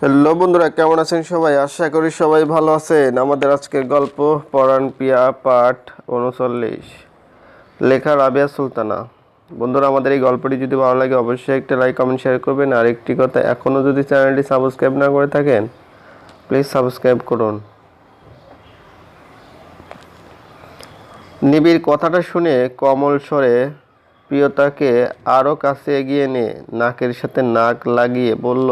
Hello বন্ধুরা, কেমন আছেন সবাই? আশা করি সবাই ভালো আছেন। আমাদের আজকের গল্প, পরাণ পিয়া, পাঠ উনচল্লিশ। লেখা রাবিয়া সুলতানা। বন্ধুরা, আমাদের এই গল্পটি যদি ভালো লাগে, অবশ্যই একটা লাইক, কমেন্ট, শেয়ার করবেন। আর একটি কথা এখনও যদি চ্যানেলটি সাবস্ক্রাইব না করে থাকেন, প্লিজ সাবস্ক্রাইব করুন। নিবিড় কথাটা শুনে কমল স্বরে, প্রিয়তাকে আরও কাছে এগিয়ে নিয়ে নাকের সাথে নাক লাগিয়ে বলল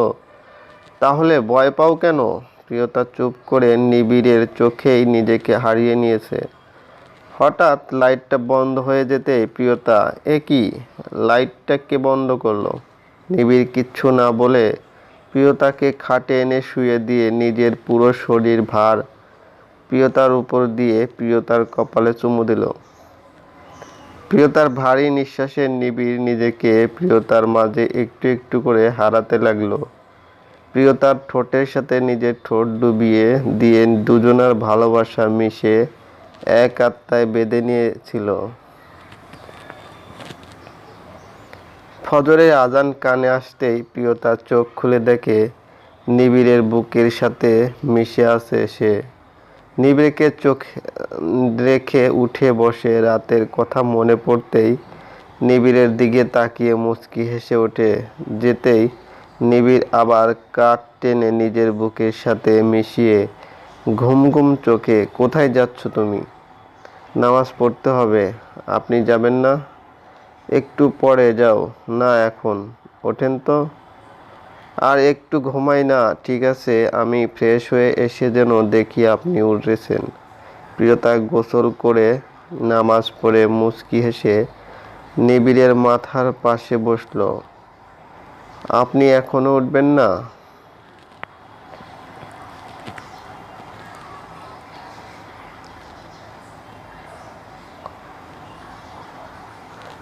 তাহলে ভয় পাও কেন? প্রিয়তা চুপ করে নিবিড়ের চোখেই নিজেকে হারিয়ে নিয়েছে। হঠাৎ লাইটটা বন্ধ হয়ে যেতে প্রিয়তা, এ কি? লাইটটা কে বন্ধ করল? নিবিড় কিচ্ছু না বলে প্রিয়তাকে খাটে এনে শুয়ে দিয়ে নিজের পুরো শরীর ভার প্রিয়তার উপর দিয়ে প্রিয়তার কপালে চুমু দিল। প্রিয়তার ভারী নিঃশ্বাসে নিবিড় নিজেকে প্রিয়তার মাঝে একটু একটু করে হারাতে লাগল। প্রিয়তার ঠোঁটের সাথে নিজের ঠোঁট ডুবিয়ে দিয়ে দুজনের ভালোবাসা মিশে এক আত্মায় বেঁধে নিয়েছিল। ফজরে আজান কানে আসতেই প্রিয়তার চোখ খুলে দেখে নিবিড়ের বুকের সাথে মিশে আছে সে। নিবিড়কে চোখ রেখে উঠে বসে রাতের কথা মনে পড়তেই নিবিড়ের দিকে তাকিয়ে মুচকি হেসে ওঠে, যেতেই নিবিড় আবার কাঠ টেনে নিজের বুকের সাথে মিশিয়ে ঘুম ঘুম চোখে, কোথায় যাচ্ছ তুমি? নামাজ পড়তে হবে। আপনি যাবেন না? একটু পরে যাও। না, এখন। ওঠেন তো? আর একটু ঘুমাই না। ঠিক আছে। আমি ফ্রেশ হয়ে এসে যেন দেখি আপনি উঠেছেন। প্রিয়তা গোসল করে নামাজ পড়ে মুচকি হেসে নিবিড়ের মাথার পাশে বসল। আপনি এখনও উঠবেন না?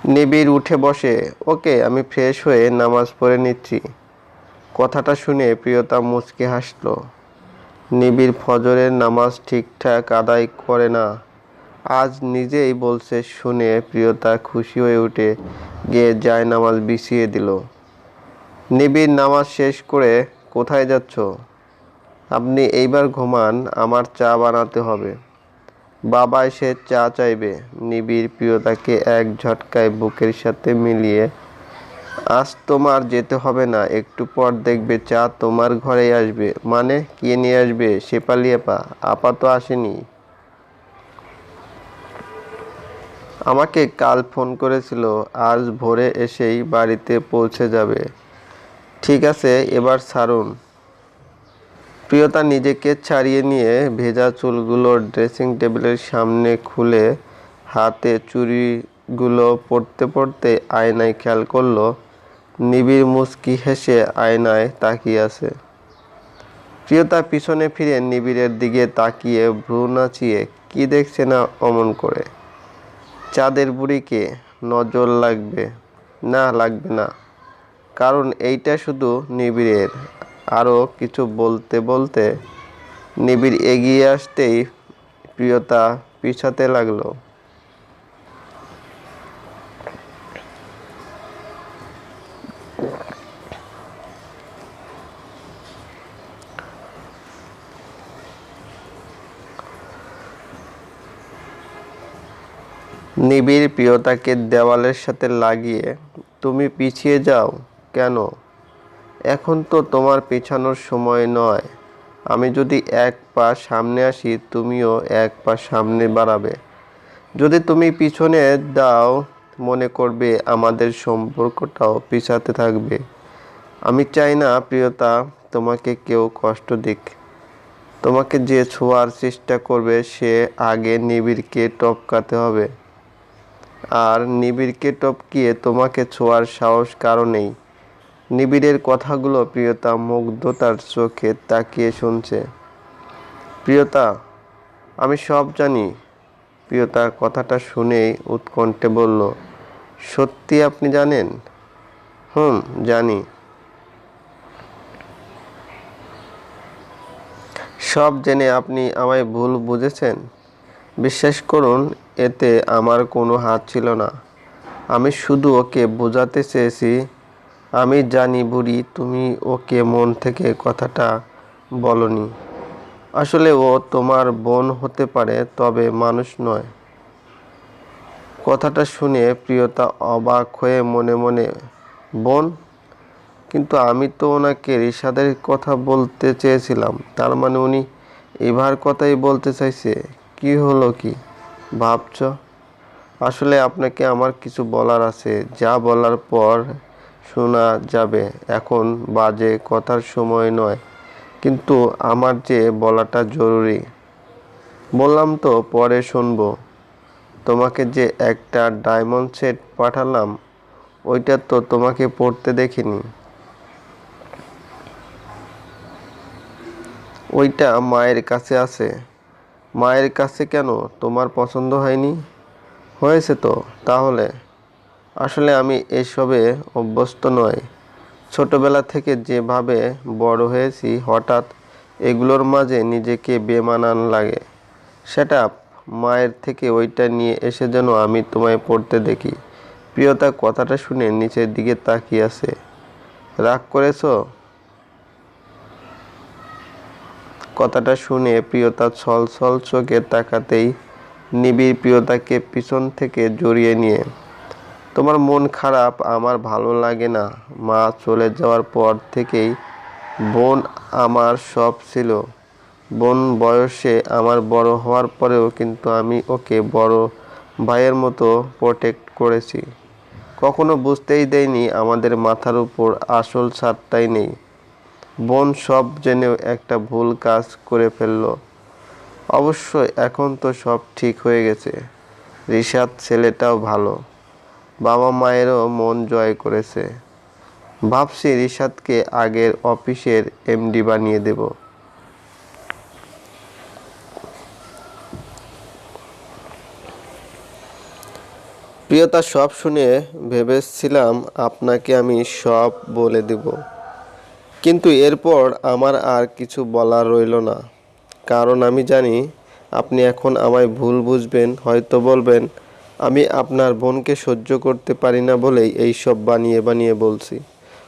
নিবিড় উঠে বসে। ওকে, আমি ফ্রেশ হয়ে নামাজ পড়ে নিচ্ছি। কথাটা শুনে প্রিয়তা মুচকে হাসলো। নিবিড় ফজরের নামাজ ঠিকঠাক আদায় করে না। আজ নিজেই বলছে শুনে প্রিয়তা খুশি হয়ে উঠে গিয়ে যায় নামাজ বিছিয়ে দিল। নিবিড় নামাজ শেষ করে কোথায় যাচ্ছ? আপনি এইবার ঘুমান, আমার চা বানাতে হবে। বাবা এসে চা চাইবে। নিবিড় প্রিয়তাকে এক ঝটকায় বুকের সাথে মিলিয়ে, আজ তোমার যেতে হবে না, একটু পর দেখবে চা তোমার ঘরেই আসবে। মানে কে নিয়ে আসবে? শেপালি আপা। আপা তো আসেনি। আমাকে কাল ফোন করেছিল, আজ ভোরে এসেই বাড়িতে পৌঁছে যাবে। ঠিক আছে, এবার ছাড়ুন। প্রিয়তা নিজেকে ছাড়িয়ে নিয়ে ভেজা চুলগুলো ড্রেসিং টেবিলের সামনে খুলে হাতে চুরিগুলো পড়তে পড়তে আয়নায় খেয়াল করল, নিবিড় মুচকি হেসে আয়নায় তাকিয়ে আছে। প্রিয়তা পিছনে ফিরে নিবিড়ের দিকে তাকিয়ে ভ্রু নাচিয়ে, কি দেখছে না অমন করে? চাঁদের বুড়িকে নজর লাগবে। না লাগবে না। কারণ এইটা শুধু নিবিড়ের। আরও কিছু বলতে বলতে নিবিড় এগিয়ে আসতেই প্রিয়তা পিছাতে লাগল। নিবিড় প্রিয়তাকে দেওয়ালের সাথে লাগিয়ে, তুমি পিছিয়ে যাও। কেন? এখন তো তোমার পেছানোর সময় নয়। আমি যদি এক পা সামনে আসি, তুমিও এক পা সামনে বাড়াবে। যদি তুমি পিছনে দাও, মনে করবে আমাদের সম্পর্কটাও পিছাতে থাকবে। আমি চাই না, প্রিয়তা, তোমাকে কেউ কষ্ট দিক। তোমাকে যে ছোঁয়ার চেষ্টা করবে, সে আগে নিবিড়কে টপকাতে হবে। আর নিবিড়কে টপকিয়ে তোমাকে ছোঁয়ার সাহস কারণেই নিবিড়ের কথাগুলো প্রিয়তা মুগ্ধতার চোখে তাকিয়ে শুনছে। প্রিয়তা, আমি সব জানি। প্রিয়তা কথাটা শুনেই উৎকণ্ঠে বলল, সত্যি আপনি জানেন? হুম, জানি। সব জেনে আপনি আমায় ভুল বুঝেছেন? বিশ্বাস করুন, এতে আমার কোনো হাত ছিল না। আমি শুধু ওকে বোঝাতে চেয়েছি আমি জানি বুড়ি, তুমি ওকে মন থেকে কথাটা বলনি। আসলে ও তোমার বোন হতে পারে, তবে মানুষ নয়। কথাটা শুনে প্রিয়তা অবাক হয়ে মনে মনে, বোন, কিন্তু আমি তো ওনাকে রিশাদের কথা বলতে চেয়েছিলাম। তার মানে উনি এবার কথাই বলতে চাইছে। কি হলো কি? ভাবছ? আসলে আপনাকে আমার কিছু বলার আছে। যা বলার পর শোনা যাবে। এখন বাজে কথার সময় নয়, কিন্তু আমার যে বলাটা জরুরি। বললাম তো, পরে শুনব। তোমাকে যে একটা ডায়মন্ড সেট পাঠালাম, ওইটা তো তোমাকে পড়তে দেখিনি। ওইটা মায়ের কাছে আছে। মায়ের কাছে কেন? তোমার পছন্দ হয়নি? হয়েছে তো, তাহলে। আসলে আমি এসবে অভ্যস্ত নয় ছোটবেলা থেকে যেভাবে বড় হয়েছি, হঠাৎ এগুলোর মাঝে নিজেকে বেমানান লাগে। সেটা মায়ের থেকে ওইটা নিয়ে এসে যেন আমি তোমায় পড়তে দেখি। প্রিয়তা কথাটা শুনে নিচের দিকে তাকিয়ে আছে। রাগ করেছ? কথাটা শুনে প্রিয়তা ছল ছল চোখে তাকাতেই নিবিড় প্রিয়তাকে পিছন থেকে জড়িয়ে নিয়ে তোমার মন খারাপ, আমার ভালো লাগে না। মা চলে যাওয়ার পর থেকেই বোন আমার সব ছিল। বোন বয়সে আমার বড় হওয়ার পরেও কিন্তু আমি ওকে বড় ভাইয়ের মতো প্রোটেক্ট করেছি। কখনো বুঝতেই দেয়নি আমাদের মাথার উপর আসল ছাদটাই নেই। বোন সব জেনেও একটা ভুল কাজ করে ফেলল। অবশ্য এখন তো সব ঠিক হয়ে গেছে। রিশাদ ছেলেটাও ভালো। বাবা মায়েরও মন জয় করেছে। ভাবছি রিশাদকে আগের অফিসের এমডি বানিয়ে দেব। প্রিয়তা সব শুনে ভেবেছিলাম আপনাকে আমি সব বলে দেব। কিন্তু এরপর আমার আর কিছু বলার রইল না। কারণ আমি জানি আপনি এখন আমায় ভুল বুঝবেন, হয়তো বলবেন আমি আপনার বোনকে সহ্য করতে পারি না বলেই এই সব বানিয়ে বানিয়ে বলছি।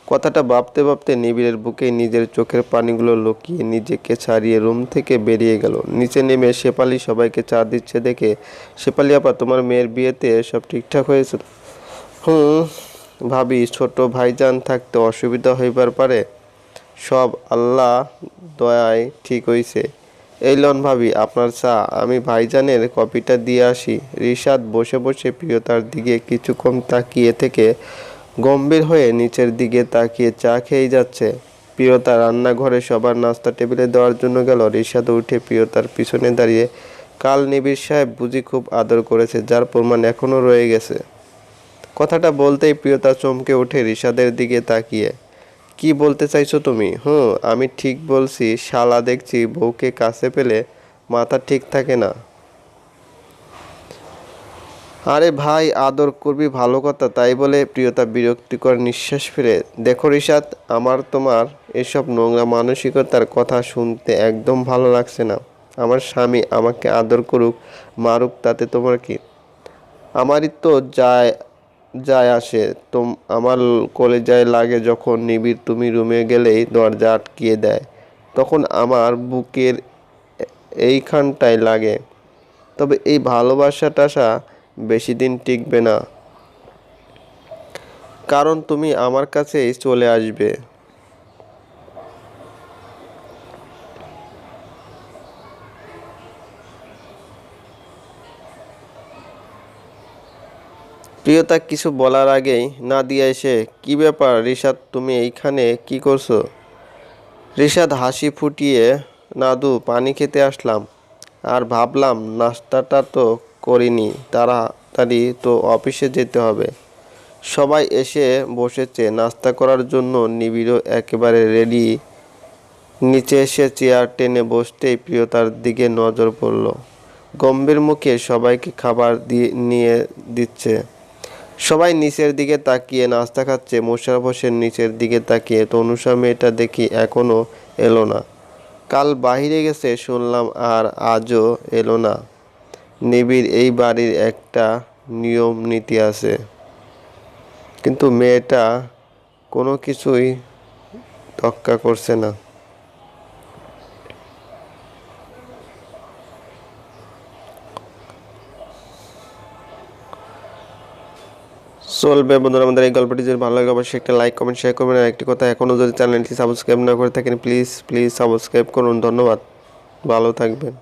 কথাটা ভাবতে ভাবতে নিবিড়ের বুকে নিজের চোখের পানিগুলো লুকিয়ে নিজেকে ছাড়িয়ে রুম থেকে বেরিয়ে গেল। নিচে নেমে শেপালি সবাইকে চা দিচ্ছে দেখে শেপালি আপা, তোমার মেয়ের বিয়েতে সব ঠিকঠাক হয়েছে? তো?" হুম, ভাবি, ছোট ভাইজান থাকতে অসুবিধা হইবার পারে। সব আল্লাহ দয়ায় ঠিক হইছে। এই লন ভাবি, আপনার চা। আমি ভাইজানের কপিটা দিয়ে আসি। রিশাদ বসে বসে প্রিয়তার দিকে কিছুক্ষণ তাকিয়ে থেকে গম্ভীর হয়ে নিচের দিকে তাকিয়ে চা খেয়ে যাচ্ছে। প্রিয়তা রান্নাঘরে সবার নাস্তা টেবিলে দেওয়ার জন্য গেল। রিশাদ উঠে প্রিয়তার পিছনে দাঁড়িয়ে কাল নিবিড় সাহেব বুঝি খুব আদর করেছে, যার প্রমাণ এখনও রয়ে গেছে। কথাটা বলতেই প্রিয়তা চমকে ওঠে রিশাদের দিকে তাকিয়ে। কি বলতে চাইছো তুমি? হুম, আমি ঠিক বলছি, শালা দেখছি বউকে কাছে পেলে মাথা ঠিক থাকে না। আরে ভাই, আদর করবি ভালো কথা, তাই বলে প্রিয়তা বিরক্তিকর নিঃশ্বাস ফেলে। দেখো রিশাদ আমার তোমার এসব নোংরা মানসিকতার কথা শুনতে একদম ভালো লাগছে না। আমার স্বামী আমাকে আদর করুক, মারুক, তাতে তোমার কি? আমারই তো যায় যায় আসে। তোম, আমার কলেজায় লাগে যখন নিবিড় তুমি রুমে গেলেই দরজা আটকিয়ে দেয়। তখন আমার বুকের এইখানটায় লাগে। তবে এই ভালোবাসাটাসা বেশি দিন টিকবে না। কারণ তুমি আমার কাছেই চলে আসবে। প্রিয়তা কিছু বলার আগেই নাদিয়া এসে, কি ব্যাপার রিশাদ, তুমি এইখানে কি করছ? রিশাদ হাসি ফুটিয়ে, নাদু, পানি খেতে আসলাম। আর ভাবলাম নাস্তাটা তো করিনি, তাড়াতাড়ি তো অফিসে যেতে হবে। সবাই এসে বসেছে, নাস্তা করার জন্য নিবিড় একেবারে রেডি নিচে এসে চেয়ার টেনে বসতেই প্রিয়তার দিকে নজর পড়ল। গম্ভীর মুখে সবাইকে খাবার দিয়ে, নিয়ে দিচ্ছে। সবাই নিচের দিকে তাকিয়ে নাস্তা খাচ্ছে, মোশারফ হোসেন নিচের দিকে তাকিয়ে, তনুষা মেয়েটা দেখি এখনও এলো না। কাল বাহিরে গেছে, শুনলাম আর আজও এলো না। নিবিড় এই বাড়ির একটা নিয়ম নীতি আছে। কিন্তু মেয়েটা কোনো কিছুই তক্কা করছে না। চলবে। বন্ধুরা, আমাদের এই গল্পটি যদি ভালো লাগে, অবশ্যই একটা লাইক কমেন্ট শেয়ার করবেন। আর একটি কথা, এখনও যদি চ্যানেলটি সাবস্ক্রাইব না করে থাকেন প্লিজ প্লিজ সাবস্ক্রাইব করুন। ধন্যবাদ। ভালো থাকবেন।